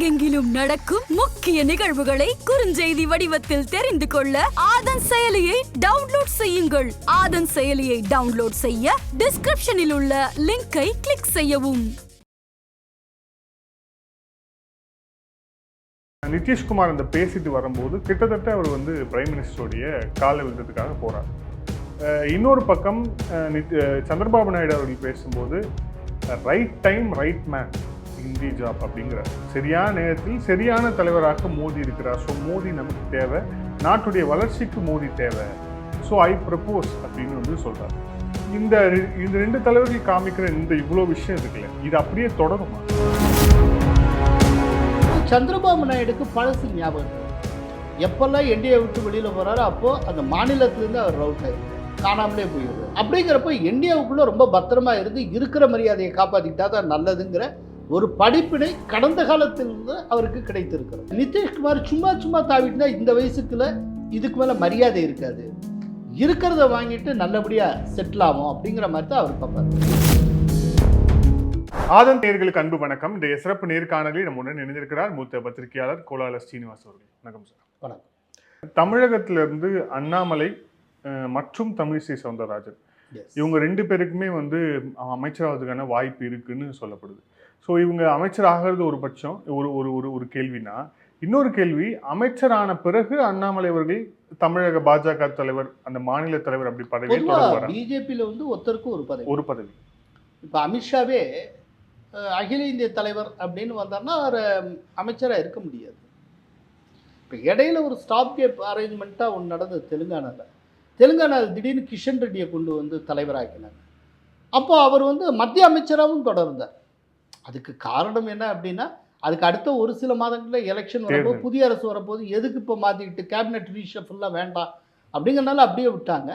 உலகெங்கிலும் நடக்கும் முக்கிய நிகழ்வுகளை குறுஞ்செய்தி வடிவத்தில் தெரிந்து கொள்ள ஆதன் செயலியை டவுன்லோட் செய்யுங்கள். ஆதன் செயலியை டவுன்லோட் செய்ய டிஸ்கிரிப்ஷனில் உள்ள லிங்கை கிளிக் செய்யவும். நிதிஷ்குமார் அந்த பேசிட்டு வரும்போது கிட்டத்தட்ட அவர் வந்து பிரைம் மினிஸ்டருடைய காலை விழுந்ததுக்காக போறார். இன்னொரு பக்கம் அஹ் நித்- சந்திரபாபு நாயுடு அவர்கள் பேசும்போது right time right man in the job அப்படிங்கிற சரியான நேரத்தில் சரியான தலைவராக மோடி இருக்கிறார். ஸோ மோடி நமக்கு தேவை. நாட்டுடைய வளர்ச்சிக்கு மோடி தேவை. ஸோ ஐ ப்ரப்போஸ் அப்படின்னு வந்து சொல்கிறார் இந்த இந்த ரெண்டு தலைவர்கள் காமிக்கிற இந்த இவ்வளோ விஷயம் இருக்குல்ல இது அப்படியே தொடருமா? சந்திரபாபு நாயுடுக்கு பழசு ஞாபகம் எப்பெல்லாம் என்டிஏ விட்டு வெளியில் போகிறாரோ அப்போ அந்த மாநிலத்திலேருந்து அவர் ரவுட் ஆயிருக்கு காணாமலே போயிடுது அப்படிங்கிறப்ப இந்தியாவுக்குள்ளே ரொம்ப பத்திரமா இருந்து இருக்கிற மரியாதையை காப்பாற்றிக்கிட்டா தான் நல்லதுங்கிற ஒரு படிப்பினை கடந்த காலத்திலிருந்து அவருக்கு கிடைத்திருக்கிறது. நிதிஷ்குமார் சும்மா சும்மா தாவிட்டுனா இந்த வயசுக்குள்ள இதுக்கு மேலே மரியாதை இருக்காது. இருக்கிறத வாங்கிட்டு நல்லபடியாக செட்டில் ஆகும் அப்படிங்கிற மாதிரி தான் அவர் பார்ப்பார். ஆதன் நேர்களுக்கு அன்பு வணக்கம். இந்த சிறப்பு நேர்காணலில் நம்முடன் இணைந்திருக்கிறார் மூத்த பத்திரிகையாளர் கோலால ஸ்ரீனிவாஸ் அவர்கள். வணக்கம் சார். வணக்கம். தமிழகத்திலிருந்து அண்ணாமலை மற்றும் தமிழிசை சவுந்தரராஜன். இவங்க ரெண்டு பேருக்குமே வந்து அமைச்சராவதுக்கான வாய்ப்பு இருக்குன்னு சொல்லப்படுது. ஸோ இவங்க அமைச்சர் ஆகிறது ஒரு பட்சம் ஒரு ஒரு ஒரு ஒரு கேள்வினா இன்னொரு கேள்வி அமைச்சரான பிறகு அண்ணாமலை அவர்கள் தமிழக பாஜக தலைவர் அந்த மாநில தலைவர் அப்படி தொடர்வாரா பிஜேபியில் வந்து ஒருத்தருக்கு ஒரு பதவி. ஒரு பதவி. இப்போ அமித்ஷாவே அகில இந்திய தலைவர் அப்படின்னு வந்தார்னா அவர் அமைச்சராக இருக்க முடியாது. இப்போ இடையில ஒரு ஸ்டாப் கேப் அரேஞ்ச்மெண்ட்டாக ஒன்று நடந்தது தெலுங்கானாவில் தெலுங்கானாவில் திடீர்னு கிஷன் ரெட்டியை கொண்டு வந்து தலைவராக்கினாங்க அப்போ அவர் வந்து மத்திய அமைச்சராகவும் தொடர்ந்தார். அதுக்கு காரணம் என்ன அப்படின்னா அதுக்கு அடுத்த ஒரு சில மாதங்களில் எலெக்ஷன் வரும்போது. புதிய அரசு வரப்போது எதுக்கு இப்போ மாற்றிக்கிட்டு கேபினெட் ரீஷஃபுல்லாக வேண்டாம் அப்படிங்கிறனால அப்படியே விட்டாங்க.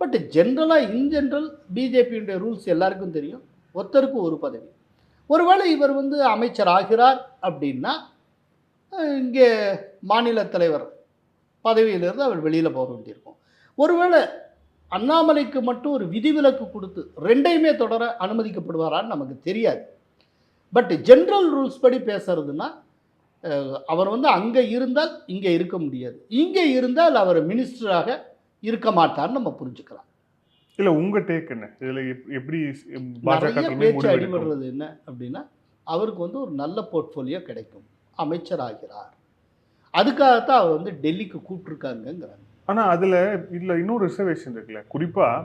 பட் ஜென்ரலாக இன் ஜென்ரல் பிஜேபியுடைய ரூல்ஸ் எல்லாருக்கும் தெரியும். ஒருத்தருக்கு ஒரு பதவி. ஒருவேளை இவர் வந்து அமைச்சர் ஆகிறார் அப்படின்னா இங்கே மாநில தலைவர் பதவியிலிருந்து அவர் வெளியில் போக வேண்டியிருக்கும். ஒருவேளை அண்ணாமலைக்கு மட்டும் ஒரு விதிவிலக்கு கொடுத்து ரெண்டையுமே தொடர அனுமதிக்கப்படுவாரான்னு நமக்கு தெரியாது. பட் ஜென்ரல் ரூல்ஸ் படி பேசுறதுன்னா அவர் வந்து அங்கே இருந்தால் இங்கே இருக்க முடியாது. இங்கே இருந்தால் அவர் மினிஸ்டராக இருக்க மாட்டார்னு நம்ம புரிஞ்சுக்கலாம். இல்ல உங்க டேக் என்ன? இதுல எப்- எப்படி நிறைய பேச்சு அடிபடுறது என்ன அப்படின்னா அவருக்கு வந்து ஒரு நல்ல போர்ட்ஃபோலியோ கிடைக்கும். அமைச்சர் ஆகிறார் அதுக்காகத்தான் அவர் வந்து டெல்லிக்கு கூப்பிட்டுருக்காங்கங்கிறாங்க ஆனா அதுல இதுல இன்னொரு ரிசர்வேஷன் இருக்குல்ல. குறிப்பா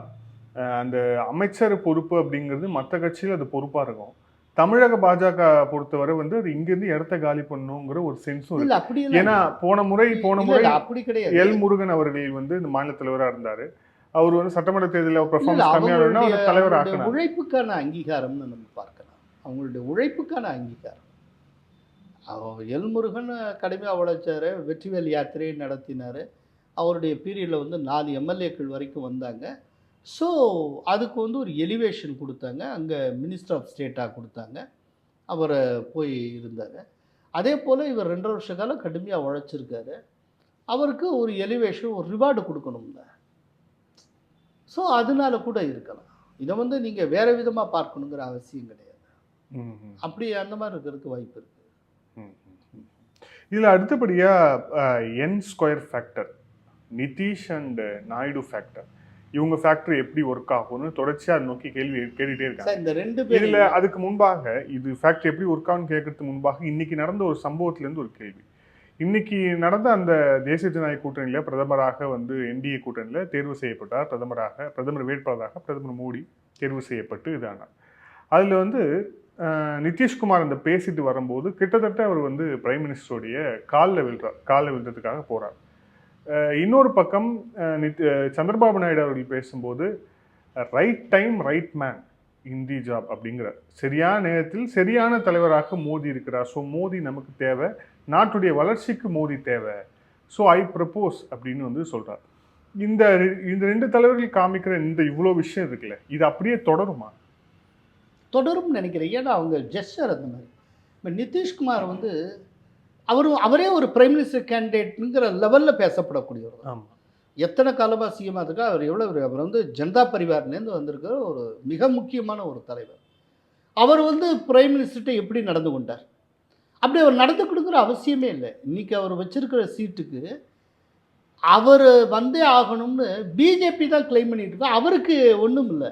அஹ், அந்த அமைச்சர் பொறுப்பு அப்படிங்கிறது மற்ற கட்சியில் அது பொறுப்பா இருக்கும். தமிழக பாஜக பொறுத்தவரை வந்து அது இங்கிருந்து இடத்த காலி பண்ணுங்கிற ஒரு சென்ஸும் இல்ல அப்படி ஏன்னா போன முறை போன முறை அப்படி கிடையாது. எல் முருகன் அவர்கள் வந்து இந்த மாநில தலைவரா இருந்தாரு. அவர் வந்து சட்டமன்ற தேர்தலில் பெர்ஃபார்மன்ஸ் கம்மியா இருந்தா அவங்களுடைய- அவர் தலைவர் அவங்களுடைய ஆக்கினார். உழைப்புக்கான அங்கீகாரம்னு நம்ம பார்க்கலாம். அவங்களுடைய உழைப்புக்கான அங்கீகாரம். அவர் எல்முருகன் கடுமையாக உழைச்சாரு வெற்றிவேல் யாத்திரையை நடத்தினார். அவருடைய பீரியடில் வந்து நாலு எம்எல்ஏக்கள் வரைக்கும் வந்தாங்க. ஸோ அதுக்கு வந்து ஒரு எலிவேஷன் கொடுத்தாங்க. அங்கே மினிஸ்டர் ஆஃப் ஸ்டேட்டாக கொடுத்தாங்க. அவர் போய் இருந்தார். அதே போல் இவர் ரெண்டரை வருஷ காலம் கடுமையாக உழைச்சிருக்காரு. அவருக்கு ஒரு எலிவேஷன் ஒரு ரிவார்டு கொடுக்கணும்ல. ஸோ அதனால கூட இருக்கலாம். இதை வந்து நீங்கள் வேறு விதமாக பார்க்கணுங்கிற அவசியம் கிடையாது. அப்படி அந்த மாதிரி இருக்கிறதுக்கு வாய்ப்பு இருக்குது. இதுல அடுத்தபடியா N square factor Nitish and Naidu factor இவங்க ஃபேக்டர் எப்படி ஒர்க் ஆகும்னு தொடர்ச்சியா அதை நோக்கி கேள்வி கேட்டுட்டே இருக்காங்க. இந்த ரெண்டு இதுல பேர் அதுக்கு முன்பாக இது ஃபேக்டர் எப்படி ஒர்க் ஆகும்னு கேட்கறதுக்கு முன்பாக இன்னைக்கு நடந்த ஒரு சம்பவத்துல இருந்து ஒரு கேள்வி. இன்னைக்கு நடந்த அந்த தேசிய ஜனநாயக கூட்டணியில பிரதமராக வந்து என்டிஏ கூட்டணியில தேர்வு செய்யப்பட்டார். பிரதமராக பிரதமர் வேட்பாளராக பிரதமர் மோடி தேர்வு செய்யப்பட்டு இதானார். அதுல வந்து நிதிஷ்குமார் அந்த பேசிட்டு வரும்போது கிட்டத்தட்ட அவர் வந்து பிரைம் மினிஸ்டருடைய காலில் விழுறார். காலில் விழுறதுக்காக போறார். அஹ், இன்னொரு பக்கம் நித்- சந்திரபாபு நாயுடு அவர்கள் பேசும்போது right time right man in the job அப்படிங்கிற சரியான நேரத்தில் சரியான தலைவராக மோதி இருக்கிறார். ஸோ மோதி நமக்கு தேவை. நாட்டுடைய வளர்ச்சிக்கு மோதி தேவை. ஸோ ஐ ப்ரப்போஸ் அப்படின்னு வந்து சொல்கிறார் இந்த இந்த ரெண்டு தலைவர்கள் காமிக்கிற இந்த இவ்வளோ விஷயம் இருக்குல்ல இது அப்படியே தொடருமா? தொடரும்னு நினைக்கிறேன். ஏன்னா அவங்க ஜெஸ்டர் அந்த மாதிரி. இப்போ நிதிஷ்குமார் வந்து அவர் அவரே ஒரு பிரைம் மினிஸ்டர் கேண்டிடேட்டுங்கிற லெவலில் பேசப்படக்கூடியவர். ஆமாம் எத்தனை காலமாக சிஎமாக இருக்கா அவர் எவ்வளோ அவர் வந்து ஜனதா பரிவார்லேருந்து வந்திருக்கிற ஒரு மிக முக்கியமான ஒரு தலைவர். அவர் வந்து பிரைம் மினிஸ்டர்கிட்ட எப்படி நடந்து கொண்டார்? அப்படி அவர் நடந்து கொடுக்குற அவசியமே இல்லை. இன்னைக்கு அவர் வச்சிருக்கிற சீட்டுக்கு அவர் வந்தே ஆகணும்னு பிஜேபி தான் கிளைம் பண்ணிட்டு இருக்கா அவருக்கு ஒன்றும் இல்லை.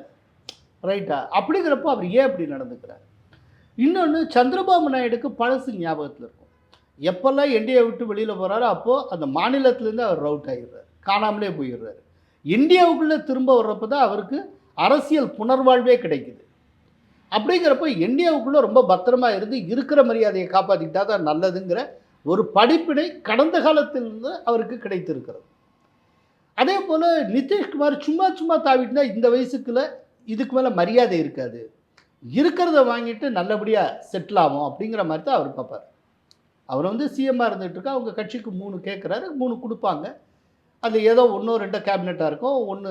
ரைட்டா அப்படிங்கிறப்போ அவர் ஏன் அப்படி நடந்துக்கிறார்? இன்னொன்று சந்திரபாபு நாயுடுக்கு பழசு ஞாபகத்தில் இருக்கும். எப்போல்லாம் இந்தியா விட்டு வெளியில் போகிறாரோ அப்போது அந்த மாநிலத்திலேருந்து அவர் ரவுட் ஆகிடுறார் காணாமலே போயிடுறாரு. இந்தியாவுக்குள்ளே திரும்ப வர்றப்போ தான் அவருக்கு அரசியல் புனர்வாழ்வே கிடைக்குது. அப்படிங்கிறப்போ இந்தியாவுக்குள்ளே ரொம்ப பத்திரமா இருந்து இருக்கிற மரியாதையை காப்பாற்றிக்கிட்டா தான் நல்லதுங்கிற ஒரு படிப்பினை கடந்த காலத்திலிருந்து அவருக்கு கிடைத்திருக்கிறது. அதே போல் நிதிஷ்குமார் சும்மா சும்மா தாவிட்டுனா இந்த வயசுக்குள்ள இதுக்கு மேலே மரியாதை இருக்காது. இருக்கிறத வாங்கிட்டு நல்லபடியாக செட்டில் ஆகும் அப்படிங்கிற மாதிரி தான் அவர் பார்ப்பார். அவர் வந்து சிஎம்மாக இருந்துகிட்டு இருக்கா அவங்க கட்சிக்கு மூணு கேட்குறாரு மூணு கொடுப்பாங்க. அது ஏதோ ஒன்றோ ரெண்டோ கேபினெட்டாக இருக்கும் ஒன்று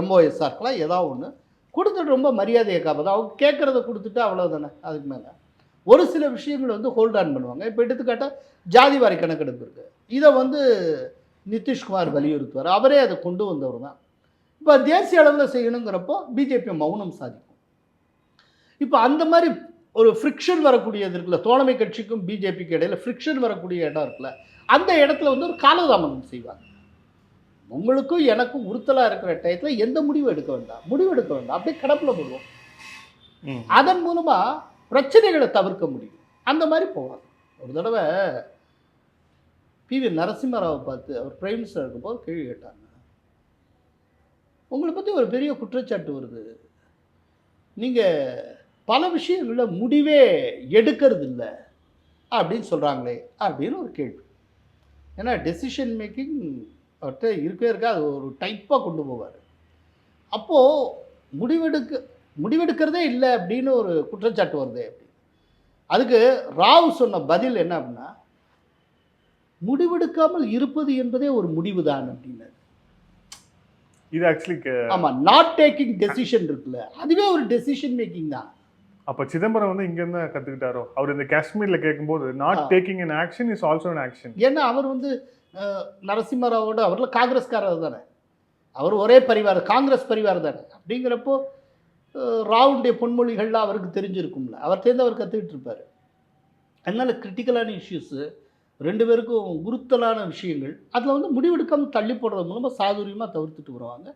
எம்ஓஎஸ்ஸாக இருக்கலாம் ஏதோ ஒன்று கொடுத்துட்டு ரொம்ப மரியாதையை காப்பாது அவங்க கேட்குறத கொடுத்துட்டு அவ்வளோதானே அதுக்கு மேலே. ஒரு சில விஷயங்கள் வந்து ஹோல்ட் ஆன் பண்ணுவாங்க. இப்போ எடுத்துக்காட்டால் ஜாதி வாரி கணக்கெடுப்பு இருக்குது இதை வந்து நிதிஷ்குமார் வலியுறுத்துவார். அவரே அதை கொண்டு வந்தவர் தான். இப்போ தேசிய அளவில் செய்யணுங்கிறப்போ பிஜேபி மௌனம் சாதிக்கும். இப்போ அந்த மாதிரி ஒரு ஃப்ரிக்ஷன் வரக்கூடியது இருக்குல்ல தோழமை கட்சிக்கும் பிஜேபிக்கு இடையில ஃப்ரிக்ஷன் வரக்கூடிய இடம் இருக்குல்ல அந்த இடத்துல வந்து ஒரு காலதாமதம் செய்வாங்க. உங்களுக்கும் எனக்கும் உறுத்தலாக இருக்கிற டயத்தில் எந்த முடிவு எடுக்க வேண்டாம் முடிவு எடுக்க வேண்டாம் அப்படியே கடப்பில் போடுவோம். அதன் மூலமாக பிரச்சனைகளை தவிர்க்க முடியும். அந்த மாதிரி போவாங்க. ஒரு தடவை பிவி நரசிம்மராவை பார்த்து அவர் பிரைம் மினிஸ்டர் இருக்கும்போது கேள்வி கேட்டாங்க. உங்களை பற்றி ஒரு பெரிய குற்றச்சாட்டு வருது. நீங்கள் பல விஷயங்களில் முடிவே எடுக்கிறது இல்லை அப்படின்னு சொல்கிறாங்களே அப்படின்னு ஒரு கேள்வி. ஏன்னா டெசிஷன் மேக்கிங் அவர்கிட்ட இருக்கவே இருக்கா அது ஒரு டைப்பாக கொண்டு போவார். அப்போது முடிவெடுக்க முடிவெடுக்கிறதே இல்லை அப்படின்னு ஒரு குற்றச்சாட்டு வருதே அப்படி அதுக்கு ராவ் சொன்ன பதில் என்ன அப்படின்னா முடிவெடுக்காமல் இருப்பது என்பதே ஒரு முடிவு தான் அப்படின்னு. இது ஆக்சுவலி ஆமாம் நாட் டேக்கிங் டெசிஷன் இருக்குல்ல அதுவே ஒரு டெசிஷன் மேக்கிங் தான். அப்ப சிதம்பரம் வந்து இங்க இருந்து கத்துக்கிட்டாரோ? அவர் இந்த காஷ்மீர்ல கேட்கும்போது not. Taking an action is also an action ஏன்னா அவர் வந்து நரசிம்மராவோட அவரில் காங்கிரஸ்காரர் தானே. அவர் ஒரே பரிவார் காங்கிரஸ் பரிவார் தானே. அப்படிங்கிறப்போ ராவுடைய பொன்மொழிகள்லாம் அவருக்கு தெரிஞ்சிருக்கும்ல. அவர் தேர்ந்து அவர் கற்றுக்கிட்டு இருப்பார். அதனால் கிரிட்டிக்கலான இஷ்யூஸு ரெண்டு பேருக்கும் உறுத்தலான விஷயங்கள் அதில் வந்து முடிவெடுக்காமல் தள்ளி போடுறது மூலமாக சாதுரியமாக தவிர்த்துட்டு வருவாங்க.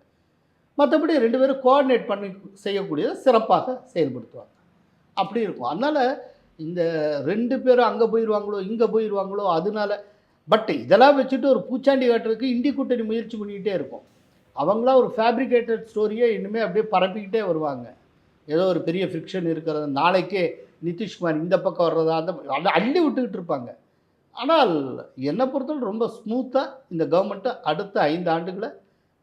மற்றபடி ரெண்டு பேரும் கோஆர்டினேட் பண்ணி செய்யக்கூடியதை சிறப்பாக செயல்படுத்துவாங்க. அப்படி இருக்கும். அதனால் இந்த ரெண்டு பேரும் அங்கே போயிடுவாங்களோ இங்கே போயிடுவாங்களோ அதனால பட் இதெல்லாம் வச்சுட்டு ஒரு பூச்சாண்டி காட்டுறதுக்கு இந்தி கூட்டணி முயற்சி பண்ணிக்கிட்டே இருக்கும். அவங்களாம் ஒரு ஃபேப்ரிகேட்டட் ஸ்டோரியை இனிமேல் அப்படியே பரப்பிக்கிட்டே வருவாங்க. ஏதோ ஒரு பெரிய ஃபிக்ஷன் இருக்கிறது. நாளைக்கே நிதிஷ்குமார் இந்த பக்கம் வர்றதா அந்த அதை அள்ளி விட்டுக்கிட்டு இருப்பாங்க. ஆனால் என்னை பொறுத்தவரை ரொம்ப ஸ்மூத்தாக இந்த கவர்மெண்ட்டை அடுத்த ஐந்து ஆண்டுகளை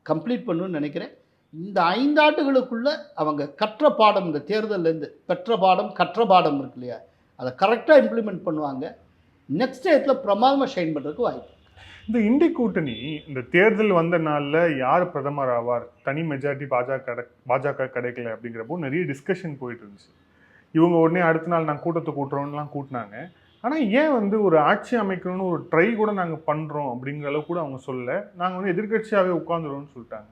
கம்ப்ளீட் பண்ணுன்னு நினைக்கிறேன். இந்த ஐந்து ஆண்டுகளுக்குள்ளே அவங்க கற்ற பாடம் இந்த தேர்தல்லேருந்து பெற்ற பாடம் கற்ற பாடம் இருக்கு இல்லையா? அதை கரெக்டாக இம்ப்ளிமெண்ட் பண்ணுவாங்க. நெக்ஸ்ட் டயத்தில் பிரமாதமாக ஷைன் பண்ணுறதுக்கு வாய்ப்பு இந்த இண்டி கூட்டணி இந்த தேர்தல் வந்த நாளில் யார் பிரதமர் ஆவார்? தனி மெஜாரிட்டி பாஜக பாஜக கிடைக்கல அப்படிங்கிறப்போ நிறைய டிஸ்கஷன் போயிட்டு இருந்துச்சு. இவங்க உடனே அடுத்த நாள் நாங்கள் கூட்டத்தை கூட்டுறோம்லாம் கூட்டினாங்க. ஆனால் ஏன் வந்து ஒரு ஆட்சி அமைக்கணும்னு ஒரு ட்ரை கூட நாங்கள் பண்ணுறோம் அப்படிங்கிற அளவுக்கு கூட அவங்க சொல்லலை. நாங்கள் வந்து எதிர்கட்சியாகவே உட்காந்துருவோம்னு சொல்லிட்டாங்க.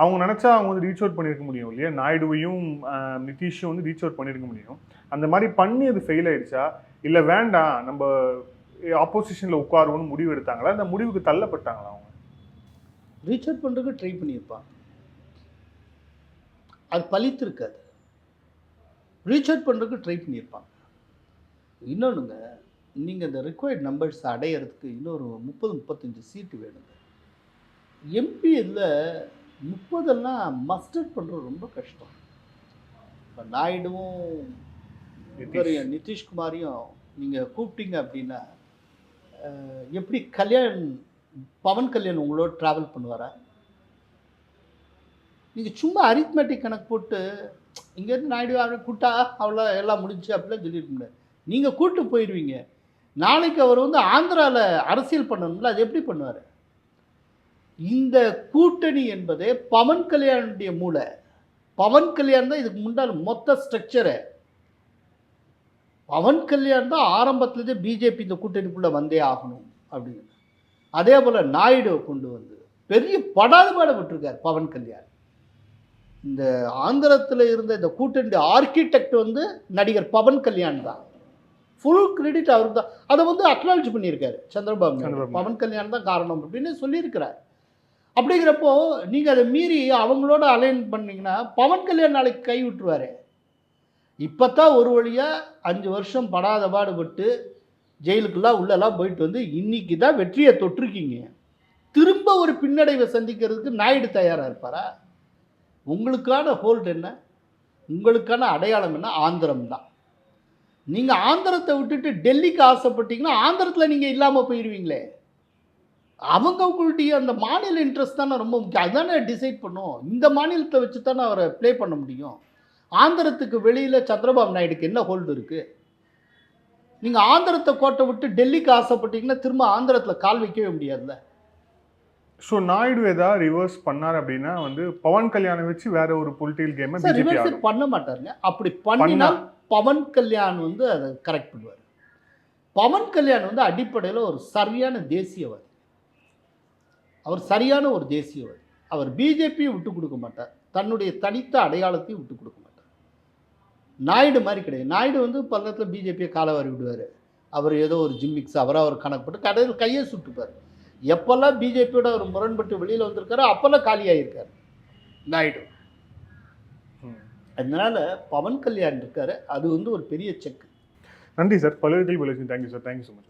அவங்க நினச்சா அவங்க வந்து ரீச் அவுட் பண்ணியிருக்க முடியும் இல்லையா? நாயுடுவையும் நிதிஷும் வந்து ரீச் அவுட் பண்ணியிருக்க முடியும். அந்த மாதிரி பண்ணி அது ஃபெயில் ஆயிடுச்சா? இல்லை வேண்டாம் நம்ம ஆப்போசிஷனில் உட்காருவோம்னு முடிவு எடுத்தாங்களா? அந்த முடிவுக்கு தள்ளப்பட்டாங்களா அவங்க? ரீச் அவுட் பண்ணுறதுக்கு ட்ரை பண்ணியிருப்பாங்க அது பழித்திருக்காது. ரீச் அவுட் பண்ணுறதுக்கு ட்ரை பண்ணியிருப்பாங்க இன்னொன்றுங்க நீங்கள் இந்த ரிக்வயர்ட் நம்பர்ஸ் அடையிறதுக்கு இன்னொரு முப்பது முப்பத்தஞ்சு சீட்டு வேணுங்க. எம்பி இல்லை முப்பதெல்லாம் மஸ்டர் பண்ணுறது ரொம்ப கஷ்டம். இப்போ நாயுடுவும் இவரையும் நிதிஷ்குமாரையும் நீங்கள் கூப்பிட்டீங்க அப்படின்னா எப்படி கல்யாண் பவன் கல்யாண் உங்களோட ட்ராவல் பண்ணுவாரா? நீங்கள் சும்மா அரித்மெட்டிக் கணக்கு போட்டு இங்கேருந்து நாயுடு அவரை கூட்டா அவ்வளோ எல்லாம் முடிஞ்சு அப்படிலாம் சொல்லிட்டு முடியாது. நீங்கள் கூட்டு போயிடுவீங்க நாளைக்கு அவர் வந்து ஆந்திராவில் அரசியல் பண்ணணும்ல அது எப்படி பண்ணுவார்? இந்த கூட்டணி என்பதே பவன் கல்யாணுடைய மூளை. பவன் கல்யாண் தான் இதுக்கு முன்னாடி மொத்த ஸ்ட்ரக்சரை பவன் கல்யாண் தான் ஆரம்பத்துலேருந்தே பிஜேபி இந்த கூட்டணிக்குள்ளே வந்தே ஆகணும் அப்படின்னு. அதே போல் நாயுடுவை கொண்டு வந்து பெரிய படாதுபாடு விட்டுருக்கார் பவன் கல்யாண். இந்த ஆந்திரத்தில் இருந்த இந்த கூட்டணி ஆர்கிடெக்ட் வந்து நடிகர் பவன் கல்யாண் தான். ஃபுல் கிரெடிட் அவருக்கு தான் அதை வந்து அக்னாலஜ் பண்ணியிருக்காரு சந்திரபாபு. பவன் கல்யாண் தான் காரணம் அப்படின்னு சொல்லியிருக்கிறார். அப்படிங்கிறப்போ நீங்கள் அதை மீறி அவங்களோட அலைன் பண்ணிங்கன்னா பவன் கல்யாண் நாளைக்கு கை விட்டுருவாரு. இப்போ தான் ஒரு வழியாக அஞ்சு வருஷம் படாத பாடுபட்டு ஜெயிலுக்குலாம் உள்ளெல்லாம் போயிட்டு வந்து இன்னைக்கு தான் வெற்றியை தொட்டிருக்கீங்க. திரும்ப ஒரு பின்னடைவை சந்திக்கிறதுக்கு நாயுடு தயாராக இருப்பாரா? உங்களுக்கான ஹோல்ட் என்ன? உங்களுக்கான அடையாளம் என்ன? ஆந்திரம் தான். நீங்கள் ஆந்திரத்தை விட்டுட்டு டெல்லிக்கு ஆசைப்பட்டீங்கன்னா ஆந்திரத்தில் நீங்கள் இல்லாமல் போயிடுவீங்களே. அவங்க உங்களுடைய அந்த மாநில இன்ட்ரெஸ்ட் தானே ரொம்ப முக்கியம். அதுதானே டிசைட் பண்ணும். இந்த மாநிலத்தை வச்சு தானே அவரை ப்ளே பண்ண முடியும். ஆந்திரத்துக்கு வெளியில் சந்திரபாபு நாயுடுக்கு என்ன ஹோல்டு இருக்குது நீங்கள் ஆந்திரத்தை கோட்டை விட்டு டெல்லிக்கு ஆசைப்பட்டீங்கன்னா திரும்ப ஆந்திரத்தில் கால் வைக்கவே முடியாதுல்ல? ஸோ நாயுடு ஏதாவது ரிவர்ஸ் பண்ணார் அப்படின்னா வந்து பவன் கல்யாணம் வச்சு வேற ஒரு பொலிட்டிக்கல் கேமை ரிவர்ஸ் பண்ண மாட்டாருங்க. அப்படி பண்ணினால் பவன் கல்யாண் வந்து அதை கரெக்ட் பண்ணுவார். பவன் கல்யாண் வந்து அடிப்படையில் ஒரு சரியான தேசியவாதி. அவர் சரியான ஒரு தேசியவாதி. அவர் பிஜேபியை விட்டு கொடுக்க மாட்டார். தன்னுடைய தனித்த அடையாளத்தையும் விட்டு கொடுக்க மாட்டார். நாயுடு மாதிரி கிடையாது. நாயுடு வந்து பல்லத்தில் பிஜேபியை காலவாரி விடுவார். அவர் ஏதோ ஒரு ஜிம்மிக்ஸ் அவராக ஒரு கணக்கு போட்டு கடையில் கையை சுட்டுப்பார். எப்போல்லாம் பிஜேபியோட அவர் முரண்பட்டு வெளியில் வந்திருக்காரோ அப்போல்லாம் காலியாகிருக்கார் நாயுடு. அதனால பவன் கல்யாண் இருக்காரு. அது வந்து ஒரு பெரிய செக். நன்றி சார். பல்வேறு கேள்வி thank you sir thank you so much